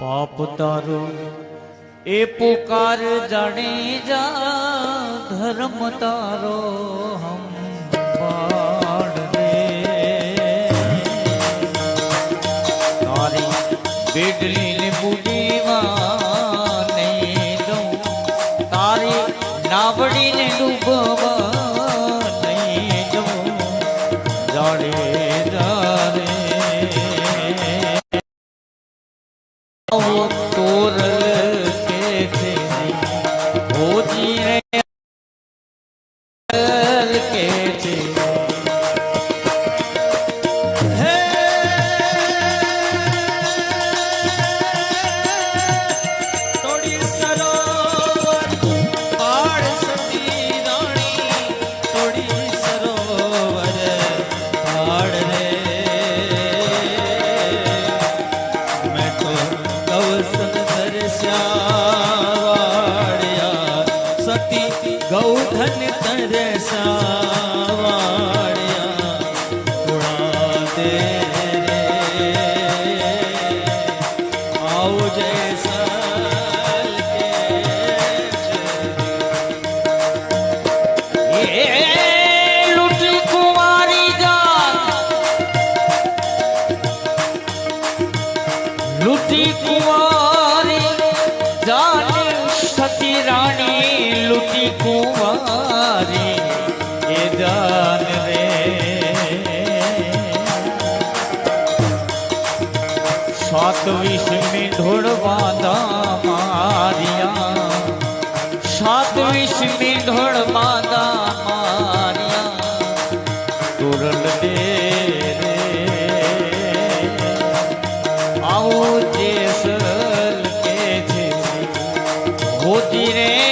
પાપ તારો. એ પુકાર જાણી જા ધર્મ તારો. હમ બેડલીને બુડીવા નહીં દઉં. તારી નાવડીને 我多。কুমারী, এ জান রে। সাত বিষ মিঢোর বাঁধা মারিয়া, সাত বিষ মিঢোর বাঁধা মারিয়া, তোরল দে আও যে সল কে ছে রে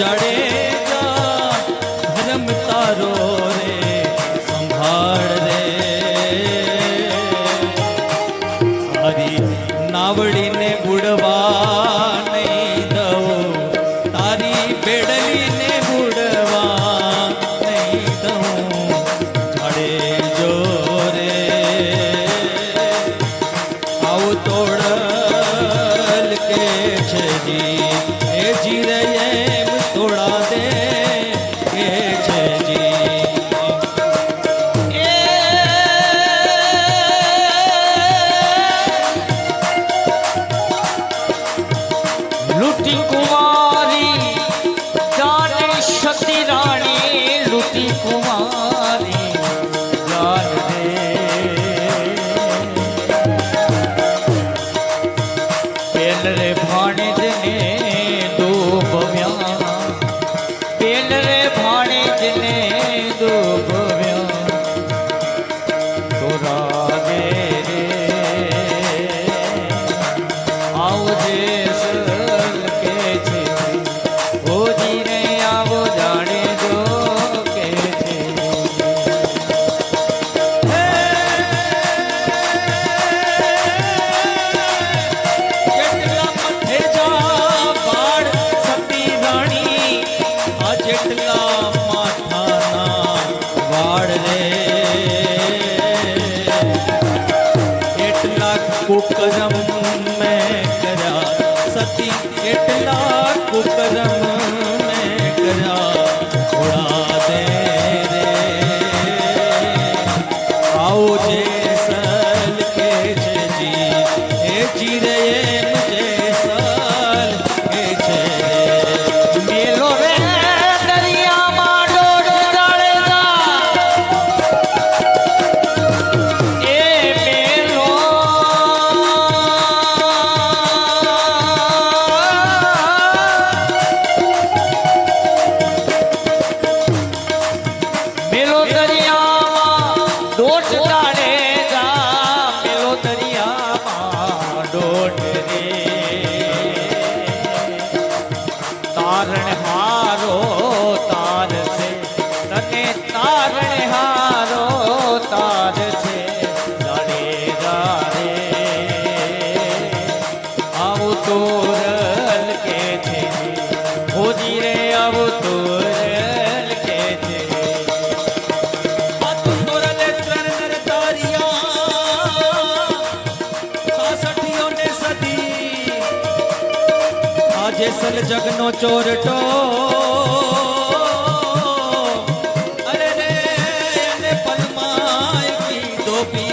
જાડેજા ધર્મ તારો રે સંભાળ રે હરી નાવડીને બુડવા 金庫は करम मैं करा सती एटला करम જેસલ જગનો ચોરટો અરે રે એને પલમાય કીધો પી